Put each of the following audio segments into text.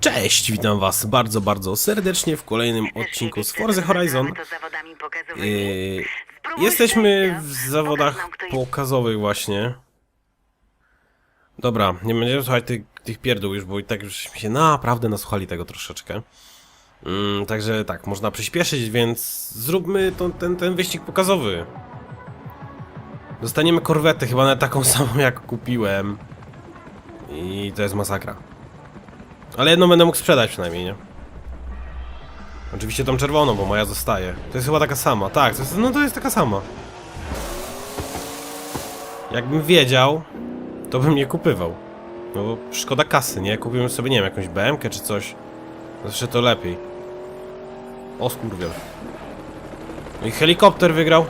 Cześć, witam was bardzo, bardzo serdecznie w kolejnym odcinku z Forza Horizon. Yy, jesteśmy w zawodach pokazowych właśnie. Dobra, nie będziemy słuchać tych, tych pierdół już, bo i tak już się naprawdę nasłuchali tego troszeczkę. Mm, także tak, można przyspieszyć, więc zróbmy to, ten, ten wyścig pokazowy. Dostaniemy korwetę, chyba na taką samą jak kupiłem. I to jest masakra. Ale jedną będę mógł sprzedać przynajmniej, nie? Oczywiście tą czerwoną, bo moja zostaje. To jest chyba taka sama. Tak, to jest, no to jest taka sama. Jakbym wiedział, to bym nie kupywał. No bo szkoda kasy, nie? Kupiłem sobie, nie wiem, jakąś BMK czy coś. Zawsze to lepiej. O skurwiel. No i helikopter wygrał.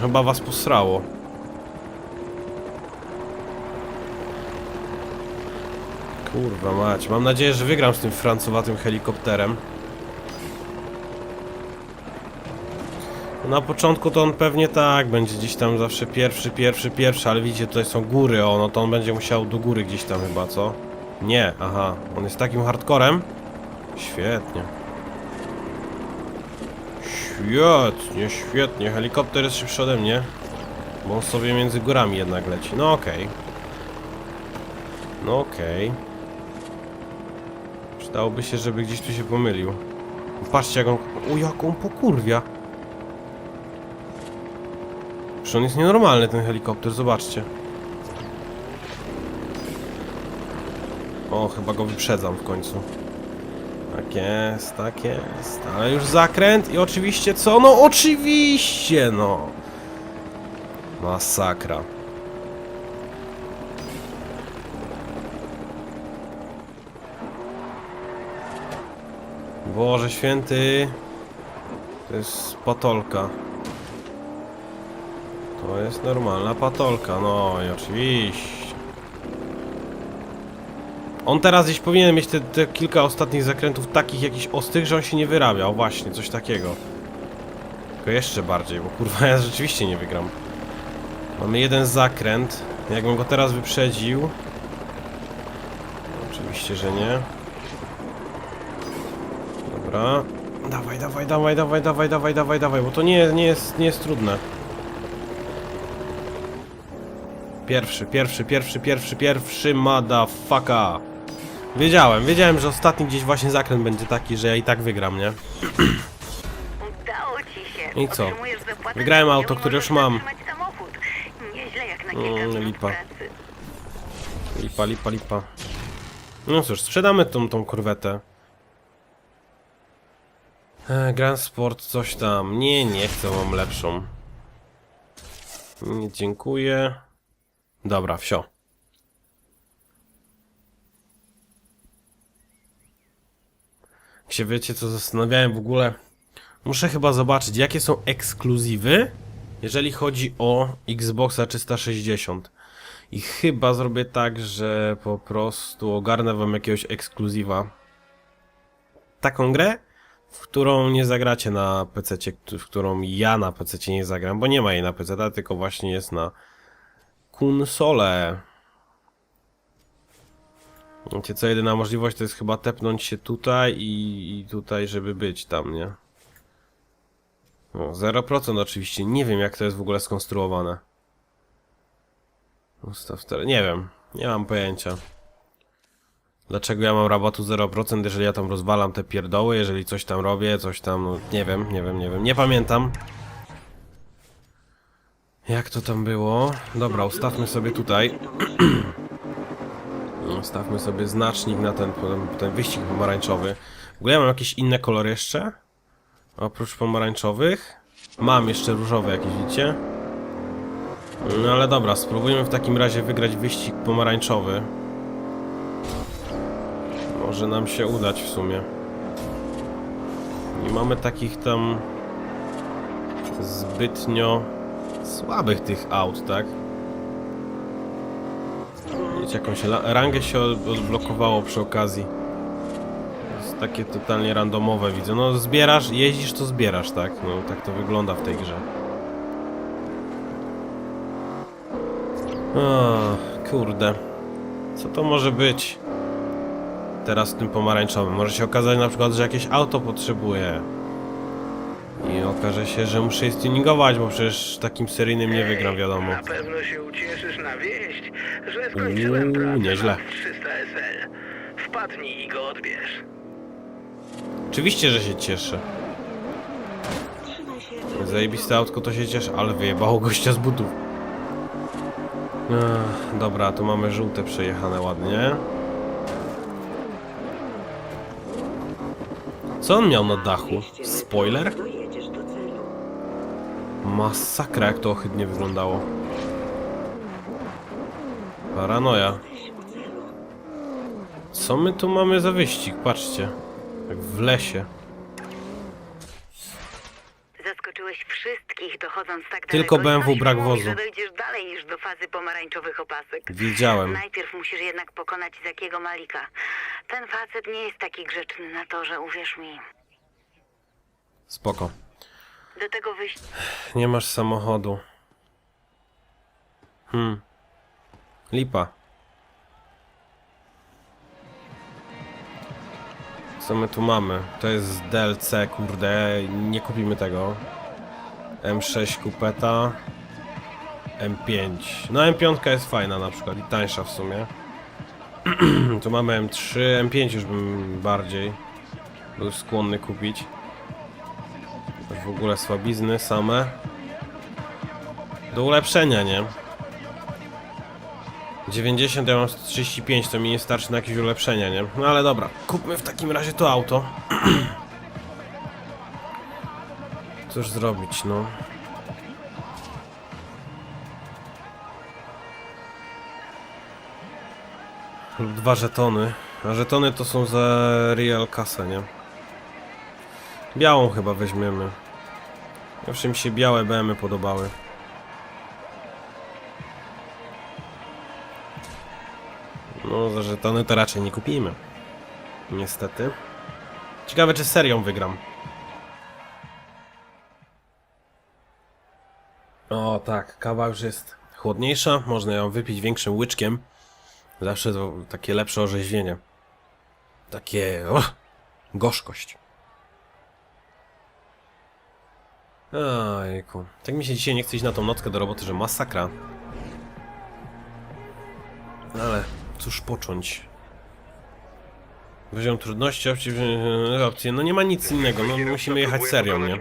Chyba was posrało. Kurwa mać, mam nadzieję, że wygram z tym francowatym helikopterem. Na początku to on pewnie tak, będzie gdzieś tam zawsze pierwszy, pierwszy, pierwszy, ale widzicie, tutaj są góry, o, no to on będzie musiał do góry gdzieś tam chyba, co? Nie, aha, on jest takim hardcorem? Świetnie. Świetnie, świetnie, helikopter jest szybszy ode mnie, bo on sobie między górami jednak leci, no okej. No okej. Przydałoby się, żeby gdzieś tu się pomylił. Patrzcie jak on... O, jak on pokurwia. Przecież on jest nienormalny, ten helikopter, zobaczcie. O, chyba go wyprzedzam w końcu. Tak jest, tak jest. Ale już zakręt i oczywiście co? No oczywiście, no. Masakra. Boże święty. To jest patolka. To jest normalna patolka, no i oczywiście. On teraz gdzieś powinien mieć te, te kilka ostatnich zakrętów takich jakichś ostrych, że on się nie wyrabiał. Właśnie, coś takiego. Tylko jeszcze bardziej, bo kurwa ja rzeczywiście nie wygram. Mamy jeden zakręt. Jakbym go teraz wyprzedził... Oczywiście, że nie. Dobra. Dawaj, dawaj, dawaj, dawaj, dawaj, dawaj, dawaj, dawaj, bo to nie, nie, jest, nie jest trudne. Pierwszy, pierwszy, pierwszy, pierwszy, pierwszy, motherfucker. Wiedziałem, wiedziałem, że ostatni gdzieś właśnie zakręt będzie taki, że ja i tak wygram, nie? Udało ci się. I co? Otrzymujesz Wygrałem auto, które już możesz mam. zatrzymać samochód. Nieźle jak na Mm, lipa. pracy. Lipa, lipa, lipa. No cóż, sprzedamy tą, tą korwetę. E, Grand Sport, coś tam. Nie, nie chcę, mam lepszą. Nie, dziękuję. Dobra, wsio. Jak się wiecie, co zastanawiałem w ogóle. Muszę chyba zobaczyć, jakie są ekskluzywy, jeżeli chodzi o Xboxa 360. I chyba zrobię tak, że po prostu ogarnę wam jakiegoś ekskluzywa. Taką grę, w którą nie zagracie na PC, w którą ja na PC nie zagram, bo nie ma jej na PC, tylko właśnie jest na konsolę. Wiecie co, jedyna możliwość to jest chyba tepnąć się tutaj i, i tutaj, żeby być tam, nie? No, 0% oczywiście, nie wiem jak to jest w ogóle skonstruowane. Ustaw. Nie wiem. Nie mam pojęcia. Dlaczego ja mam rabatu 0%, jeżeli ja tam rozwalam te pierdoły, jeżeli coś tam robię, coś tam, no, nie wiem, nie wiem, nie wiem, nie pamiętam. Jak to tam było? Dobra, ustawmy sobie tutaj. Ustawmy sobie znacznik na ten, ten, wyścig pomarańczowy. W ogóle ja mam jakieś inne kolory jeszcze? Oprócz pomarańczowych? Mam jeszcze różowe jakieś, widzicie? No ale dobra, spróbujmy w takim razie wygrać wyścig pomarańczowy. Może nam się udać w sumie. Nie mamy takich tam zbytnio słabych tych aut, tak? Wiecie, jakąś rangę się od- odblokowało przy okazji. Jest takie totalnie randomowe widzę. No zbierasz, jeździsz to zbierasz, tak? No tak to wygląda w tej grze. O, kurde. Co to może być? Teraz tym pomarańczowym. Może się okazać na przykład, że jakieś auto potrzebuję. I okaże się, że muszę je stuningować, bo przecież takim seryjnym nie wygram, wiadomo. Na pewno się ucieszysz na wieść, że skończyłem Uuu, pracę nieźle. na 300 SL. Wpadnij i go odbierz. Oczywiście, że się cieszę. Zajebiste autko to się cieszę, ale wyjebało gościa z butów. Ech, dobra, tu mamy żółte przejechane ładnie. Co on miał na dachu? Spoiler? Masakra, jak to ohydnie wyglądało. Paranoja. Co my tu mamy za wyścig? Patrzcie. Jak w lesie. Zaskoczyłeś wszystkich, dochodząc tak Tylko daleko. BMW brak wozu. że dojdziesz dalej niż do fazy pomarańczowych opasek. Wiedziałem. Najpierw musisz jednak pokonać Zakiego Malika. Ten facet nie jest taki grzeczny na to, że uwierz mi. Spoko. Do tego wyjść Nie masz samochodu. Hmm. Lipa. Co my tu mamy? To jest DLC, kurde, nie kupimy tego. M6 kupeta. M5. No M5 jest fajna na przykład i tańsza w sumie. tu mamy M3, M5 już bym bardziej był skłonny kupić. W ogóle słabizny same. Do ulepszenia, nie? 90, ja mam 135, to mi nie starczy na jakieś ulepszenia, nie? No ale dobra, kupmy w takim razie to auto. Cóż zrobić, no? Lub dwa żetony. A żetony to są za real kasę, nie? Białą chyba weźmiemy. Zawsze mi się białe BMy podobały. No, za żetony to raczej nie kupimy. Niestety. Ciekawe, czy serią wygram. O, tak, kawa już jest chłodniejsza. Można ją wypić większym łyczkiem. Zawsze to takie lepsze orzeźwienie. Takie... O, gorzkość. Ojku. Tak mi się dzisiaj nie chce iść na tą nockę do roboty, że masakra. Ale cóż począć? Poziom trudności, opcje, opcje, no nie ma nic innego, no musimy jechać serią, nie?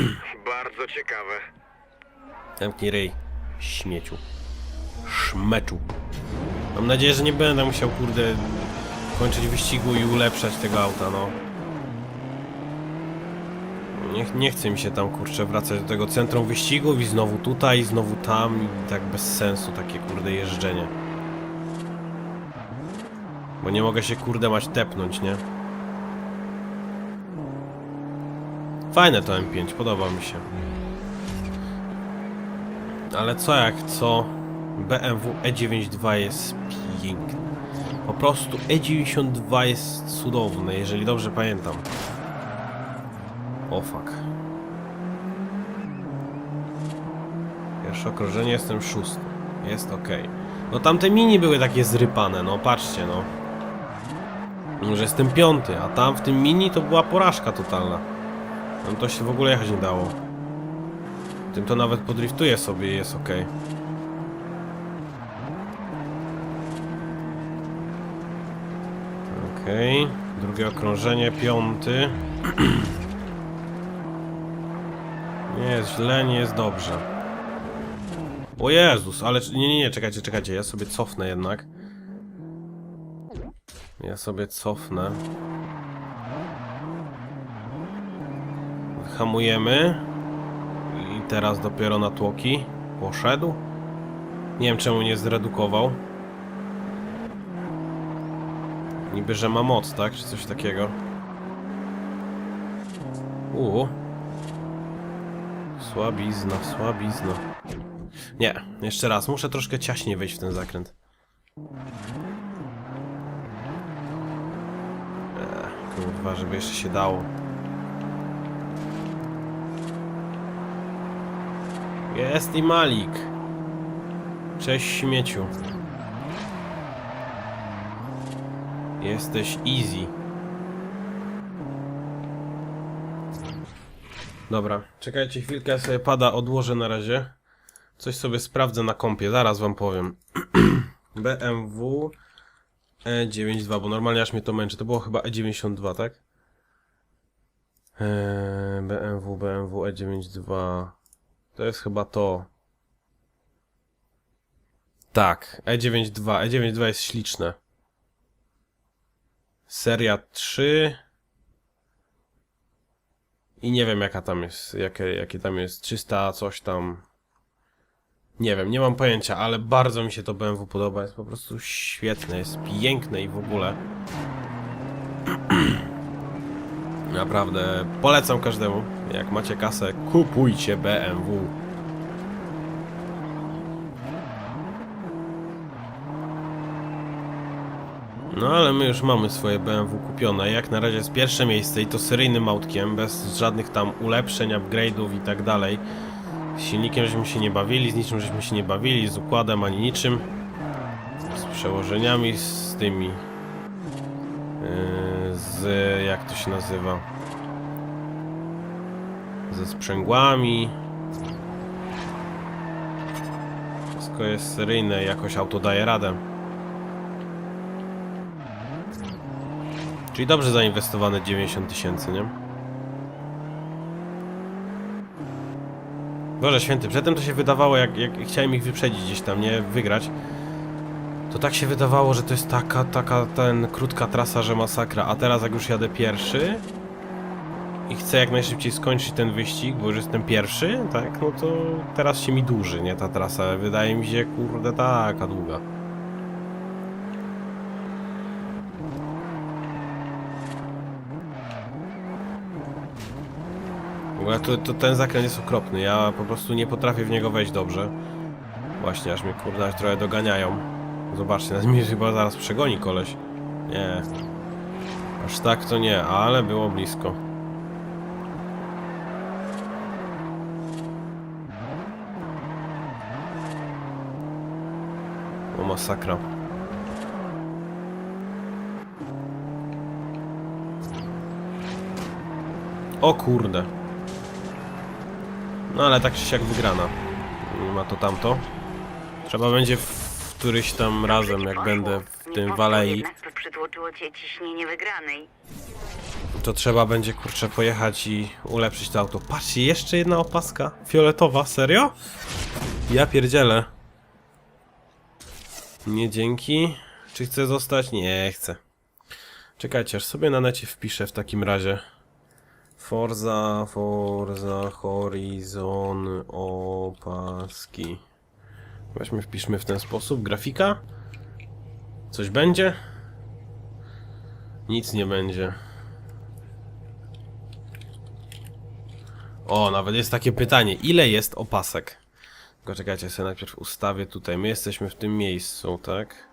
Bardzo ciekawe. Zamknij ryj, śmieciu. Szmeczu. Mam nadzieję, że nie będę musiał, kurde, kończyć wyścigu i ulepszać tego auta, no. Nie, nie chce mi się tam, kurczę, wracać do tego centrum wyścigów i znowu tutaj, i znowu tam i tak bez sensu takie, kurde, jeżdżenie. Bo nie mogę się, kurde, mać tepnąć, nie? Fajne to M5, podoba mi się. Ale co jak co? BMW E92 jest piękny. Po prostu E92 jest cudowny, jeżeli dobrze pamiętam. O fuck. Pierwsze okrążenie, jestem szósty. Jest ok. No tamte mini były takie zrypane, no patrzcie, no. Że jestem piąty, a tam w tym mini to była porażka totalna. Tam to się w ogóle jechać nie dało. Tym to nawet podriftuje sobie i jest ok. Okej, drugie okrążenie, piąty. Nie jest źle, nie jest dobrze. O Jezus, ale nie, nie, nie, czekajcie, czekajcie, ja sobie cofnę jednak. Ja sobie cofnę. Hamujemy. I teraz dopiero na tłoki poszedł. Nie wiem czemu nie zredukował. Niby, że ma moc, tak? Czy coś takiego. Uuu. Słabizna, słabizna. Nie, jeszcze raz. Muszę troszkę ciaśniej wejść w ten zakręt. Ech, kurwa, żeby jeszcze się dało. Jest i Malik. Cześć śmieciu. Jesteś easy. Dobra, czekajcie chwilkę, ja sobie pada odłożę na razie. Coś sobie sprawdzę na kompie, zaraz wam powiem. BMW E92, bo normalnie aż mnie to męczy. To było chyba E92, tak? Eee, BMW, BMW E92. To jest chyba to. Tak, E92. E92 jest śliczne. Seria 3. I nie wiem jaka tam jest, jakie, jakie tam jest 300 coś tam. Nie wiem, nie mam pojęcia, ale bardzo mi się to BMW podoba. Jest po prostu świetne, jest piękne i w ogóle. Naprawdę polecam każdemu. Jak macie kasę, kupujcie BMW. No ale my już mamy swoje BMW kupione. Jak na razie jest pierwsze miejsce i to seryjnym autkiem, bez żadnych tam ulepszeń, upgrade'ów i tak dalej. Z silnikiem żeśmy się nie bawili, z niczym żeśmy się nie bawili, z układem ani niczym. Z przełożeniami, z tymi. Yy, z. jak to się nazywa? Ze sprzęgłami. Wszystko jest seryjne, jakoś auto daje radę. Czyli dobrze zainwestowane 90 tysięcy, nie? Boże święty, przedtem to się wydawało, jak, jak chciałem ich wyprzedzić gdzieś tam, nie? Wygrać. To tak się wydawało, że to jest taka, taka, ten, krótka trasa, że masakra. A teraz jak już jadę pierwszy i chcę jak najszybciej skończyć ten wyścig, bo już jestem pierwszy, tak? No to teraz się mi dłuży, nie? Ta trasa. Wydaje mi się, kurde, taka długa. W to, to ten zakręt jest okropny. Ja po prostu nie potrafię w niego wejść dobrze. Właśnie, aż mnie kurde aż trochę doganiają. Zobaczcie, nas mi chyba zaraz przegoni koleś. Nie. Aż tak to nie, ale było blisko. O masakra. O kurde. No ale tak czy siak wygrana. Ma to tamto. Trzeba będzie w któryś tam razem, jak będę w tym Walei, to trzeba będzie kurczę pojechać i ulepszyć to auto. Patrzcie, jeszcze jedna opaska fioletowa, serio? Ja pierdzielę. Nie dzięki. Czy chcę zostać? Nie chcę. Czekajcie, aż sobie na necie wpiszę w takim razie. Forza, Forza, Horizon, opaski. Weźmy, wpiszmy w ten sposób. Grafika? Coś będzie? Nic nie będzie. O, nawet jest takie pytanie. Ile jest opasek? Tylko czekajcie, sobie najpierw ustawię tutaj. My jesteśmy w tym miejscu, tak?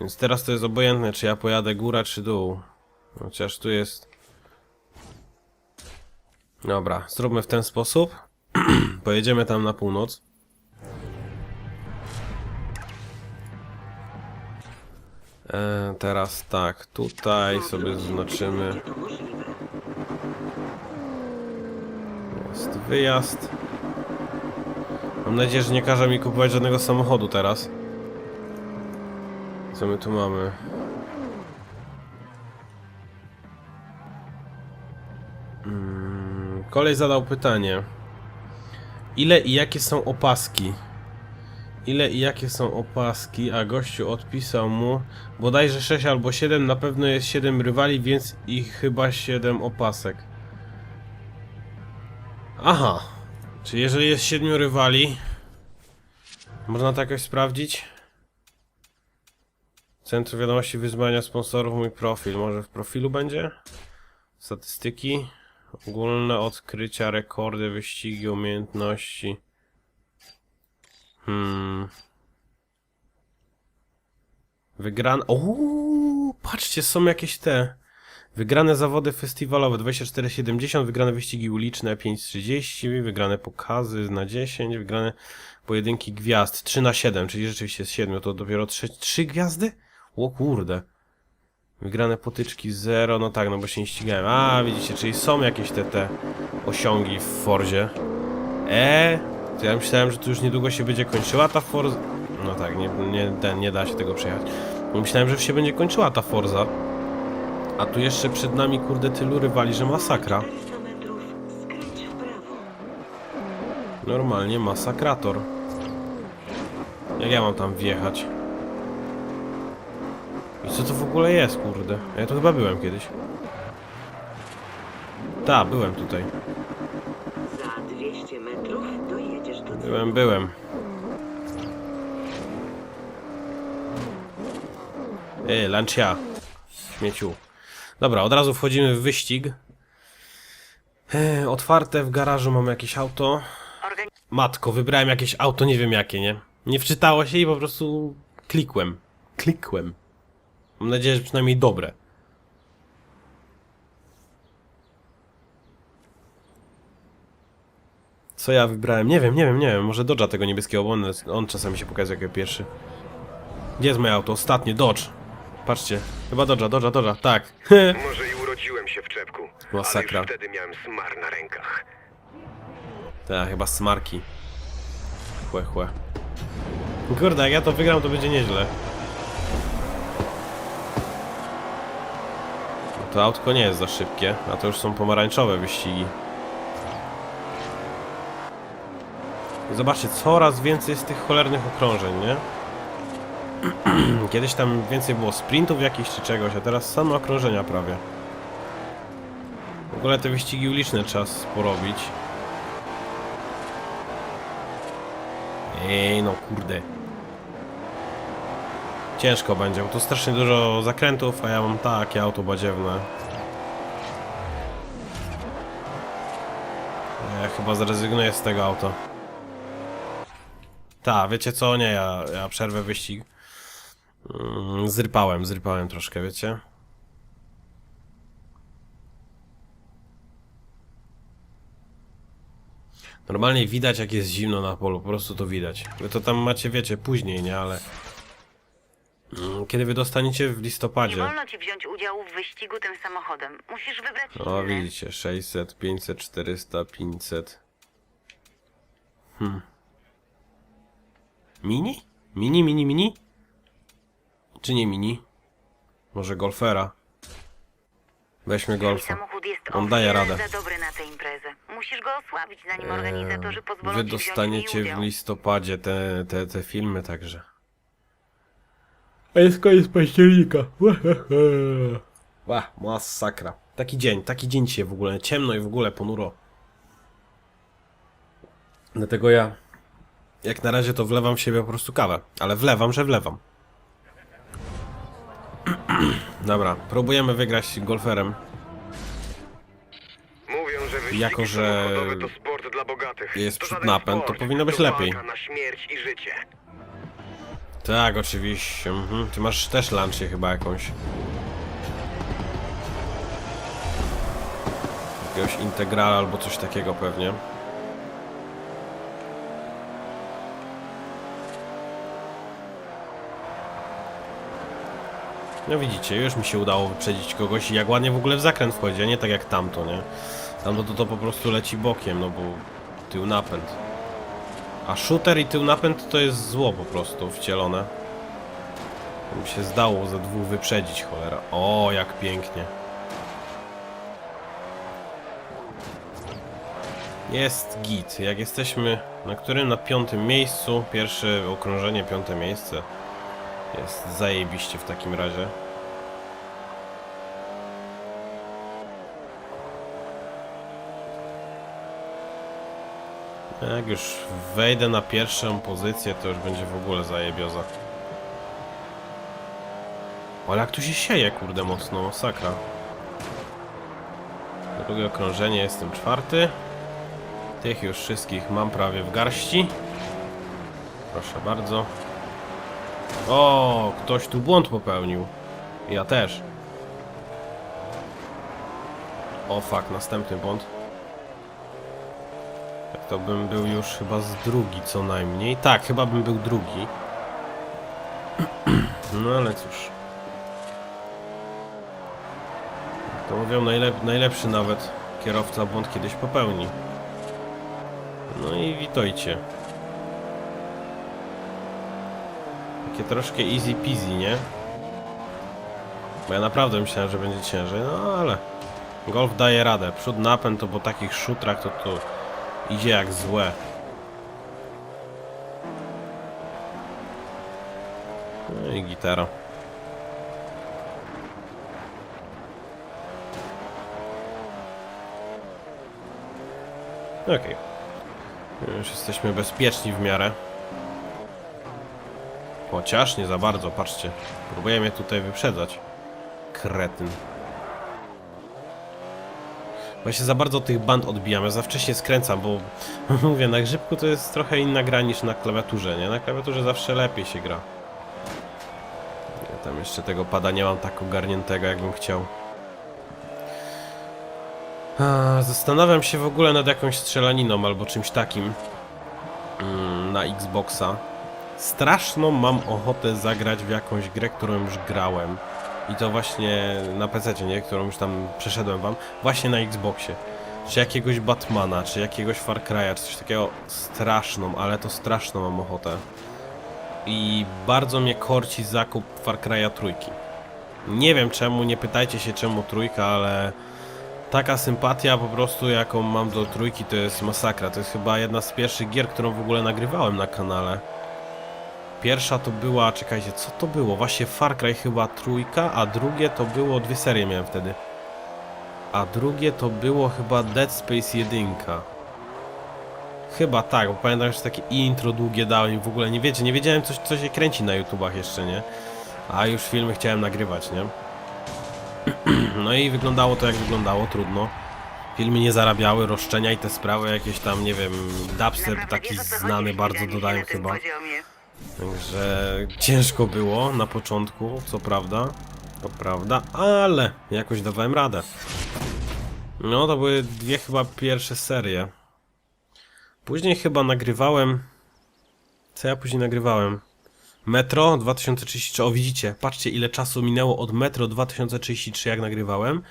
Więc teraz to jest obojętne, czy ja pojadę góra, czy dół. Chociaż tu jest... Dobra, zróbmy w ten sposób. Pojedziemy tam na północ. E, teraz tak, tutaj sobie zaznaczymy. Jest wyjazd. Mam nadzieję, że nie każe mi kupować żadnego samochodu teraz. Co my tu mamy? Kolej zadał pytanie. Ile i jakie są opaski? Ile i jakie są opaski? A gościu odpisał mu bodajże 6 albo 7, na pewno jest 7 rywali, więc ich chyba 7 opasek. Aha. Czy jeżeli jest 7 rywali, można to jakoś sprawdzić? Centrum Wiadomości Wyzwania Sponsorów, mój profil. Może w profilu będzie? Statystyki. Ogólne odkrycia, rekordy, wyścigi, umiejętności. Hmm. Wygrane. Ooo, patrzcie, są jakieś te. Wygrane zawody festiwalowe 24,70, wygrane wyścigi uliczne 5,30, wygrane pokazy na 10, wygrane pojedynki gwiazd 3 na 7, czyli rzeczywiście jest 7, to dopiero 3, 3 gwiazdy? O kurde. Wygrane potyczki 0, no tak, no bo się nie ścigałem. A, widzicie, czyli są jakieś te, te osiągi w Forzie. E, to ja myślałem, że tu już niedługo się będzie kończyła ta Forza. No tak, nie, nie, ten, nie da się tego przejechać. Myślałem, że się będzie kończyła ta Forza. A tu jeszcze przed nami, kurde, tylu rywali, że masakra. 400 metrów, skręć w prawo. Normalnie masakrator. Jak ja mam tam wjechać? Ogóle jest, kurde? Ja tu chyba byłem kiedyś. Tak, byłem tutaj. Za 200 metrów dojedziesz do celu. Byłem, byłem. Ej, Lancia. Śmieciu. Dobra, od razu wchodzimy w wyścig. E, otwarte w garażu mamy jakieś auto. Matko, wybrałem jakieś auto, nie wiem jakie, nie? Nie wczytało się i po prostu klikłem. Klikłem. Mam nadzieję, że przynajmniej dobre. Co ja wybrałem? Nie wiem, nie wiem, nie wiem. Może Dodge'a tego niebieskiego, bo on, on czasami się pokazuje jako pierwszy. Gdzie jest moje auto? Ostatnie, Dodge. Patrzcie. Chyba Dodge'a, Dodge'a, Dodge'a. Tak. Może i urodziłem się w czepku, Masakra. ale już wtedy miałem smar na rękach. Tak, chyba smarki. Chłe, chłe. Kurde, jak ja to wygram, to będzie nieźle. To autko nie jest za szybkie, a to już są pomarańczowe wyścigi. Zobaczcie, coraz więcej jest tych cholernych okrążeń, nie? Kiedyś tam więcej było sprintów jakichś czy czegoś, a teraz same okrążenia prawie. W ogóle te wyścigi uliczne trzeba porobić. Ej, no kurde. Ciężko będzie, bo tu strasznie dużo zakrętów, a ja mam takie auto badziewne. Ja chyba zrezygnuję z tego auta. Ta, wiecie co? Nie, ja, ja przerwę wyścig. Mm, Zrypałem, zrypałem troszkę, wiecie? Normalnie widać jak jest zimno na polu, po prostu to widać. Wy to tam macie, wiecie, później, nie? Ale... Mm, Kiedy wy dostaniecie w Nie listopadzie... wolno ci wziąć udziału w wyścigu tym samochodem. Musisz wybrać O, inny. widzicie, 600, 500, 400, 500. Hmm. Mini? Mini, mini, mini? Czy nie mini? Może golfera? Weźmy golfa. samochód jest On daje radę. za dobry na tę imprezę. Musisz go osłabić, zanim organizatorzy pozwolą Wy ci wziąć w dostaniecie w udział. listopadzie te, te, te filmy także. A jest koniec października. Ła, masakra. Taki dzień, taki dzień dzisiaj w ogóle. Ciemno i w ogóle ponuro. Dlatego ja jak na razie to wlewam w siebie po prostu kawę. Ale wlewam, że wlewam. Dobra, próbujemy wygrać golferem. Mówią, że wyścigi Jako, że samochodowe to sport dla bogatych. jest to przód żaden napęd, to sport, powinno być lepiej. walka na śmierć i życie. Tak, oczywiście. Mhm. Ty masz też lunchie chyba jakąś. Jakiegoś integrala albo coś takiego pewnie. No widzicie, już mi się udało wyprzedzić kogoś i jak ładnie w ogóle w zakręt wchodzi, a nie tak jak tamto, nie? Tamto to, to po prostu leci bokiem, no bo tył napęd. A shooter i tył napęd to jest zło po prostu wcielone. Mi się zdało ze dwóch wyprzedzić, cholera. O, jak pięknie. Jest git. Jak jesteśmy na którym? Na piątym miejscu. Pierwsze okrążenie, piąte miejsce. Jest zajebiście w takim razie. Jak już wejdę na pierwszą pozycję, to już będzie w ogóle zajebioza. Ale jak tu się sieje, kurde, mocno, masakra. Drugie okrążenie, jestem czwarty. Tych już wszystkich mam prawie w garści. Proszę bardzo. O, ktoś tu błąd popełnił. Ja też. O fuck, następny błąd. To bym był już chyba z drugi co najmniej. Tak, chyba bym był drugi. No ale cóż. To mówią najlep najlepszy nawet kierowca błąd kiedyś popełni. No i witajcie. Takie troszkę easy peasy, nie? Bo ja naprawdę myślałem, że będzie ciężej, no ale... Golf daje radę. Przód napęd to po takich szutrach to tu idzie jak złe. No i gitara. Okej. Już jesteśmy bezpieczni w miarę. Chociaż nie za bardzo, patrzcie. Próbuję mnie tutaj wyprzedzać. Kretyn. Bo ja się za bardzo tych band odbijam, ja za wcześnie skręcam, bo mówię, na grzybku to jest trochę inna gra niż na klawiaturze, nie? Na klawiaturze zawsze lepiej się gra. Ja tam jeszcze tego pada nie mam tak ogarniętego, jakbym chciał. A, Zastanawiam się w ogóle nad jakąś strzelaniną albo czymś takim mm, na Xboxa. Straszną mam ochotę zagrać w jakąś grę, którą już grałem. I to właśnie na PC, nie? Którą już tam przeszedłem wam. Właśnie na Xboxie. Czy jakiegoś Batmana, czy jakiegoś Far Cry'a, czy coś takiego straszną, ale to straszną mam ochotę. I bardzo mnie korci zakup Far Cry'a trójki. Nie wiem czemu, nie pytajcie się czemu trójka, ale taka sympatia po prostu jaką mam do trójki to jest masakra. To jest chyba jedna z pierwszych gier, którą w ogóle nagrywałem na kanale. Pierwsza to była, czekajcie, co to było? Właśnie Far Cry chyba trójka, a drugie to było, dwie serie miałem wtedy. A drugie to było chyba Dead Space 1. Chyba tak, bo pamiętam, że takie intro długie dałem i w ogóle nie wiecie, nie wiedziałem coś, co się kręci na YouTubach jeszcze, nie? A już filmy chciałem nagrywać, nie? No i wyglądało to jak wyglądało, trudno. Filmy nie zarabiały, roszczenia i te sprawy jakieś tam, nie wiem, dubstep taki znany bardzo dodają chyba. Także ciężko było na początku, co prawda, to prawda, ale jakoś dawałem radę. No to były dwie chyba pierwsze serie. Później chyba nagrywałem... Co ja później nagrywałem? Metro 2033, o widzicie, patrzcie ile czasu minęło od Metro 2033 jak nagrywałem,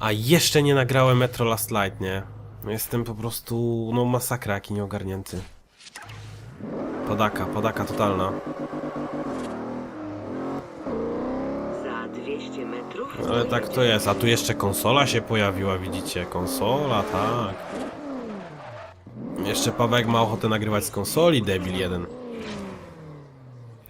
a jeszcze nie nagrałem Metro Last Light, nie? Jestem po prostu, no masakra jaki nieogarnięty. Padaka, padaka totalna. Za 200 metrów Ale tak to jest, a tu jeszcze konsola się pojawiła, widzicie? Konsola, tak. Jeszcze Pawełek ma ochotę nagrywać z konsoli, debil jeden.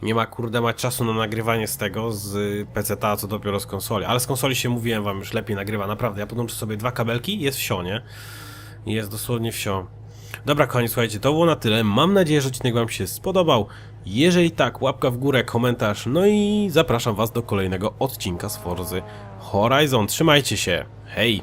Nie ma kurde mać czasu na nagrywanie z tego, z PC-ta, co dopiero z konsoli. Ale z konsoli się mówiłem wam, już lepiej nagrywa, naprawdę. Ja podłączę sobie dwa kabelki, jest wsio, nie? Jest dosłownie wsio. Dobra, kochani, słuchajcie, to było na tyle. Mam nadzieję, że odcinek wam się spodobał. Jeżeli tak, łapka w górę, komentarz, no i zapraszam was do kolejnego odcinka z Forzy Horizon. Trzymajcie się, hej!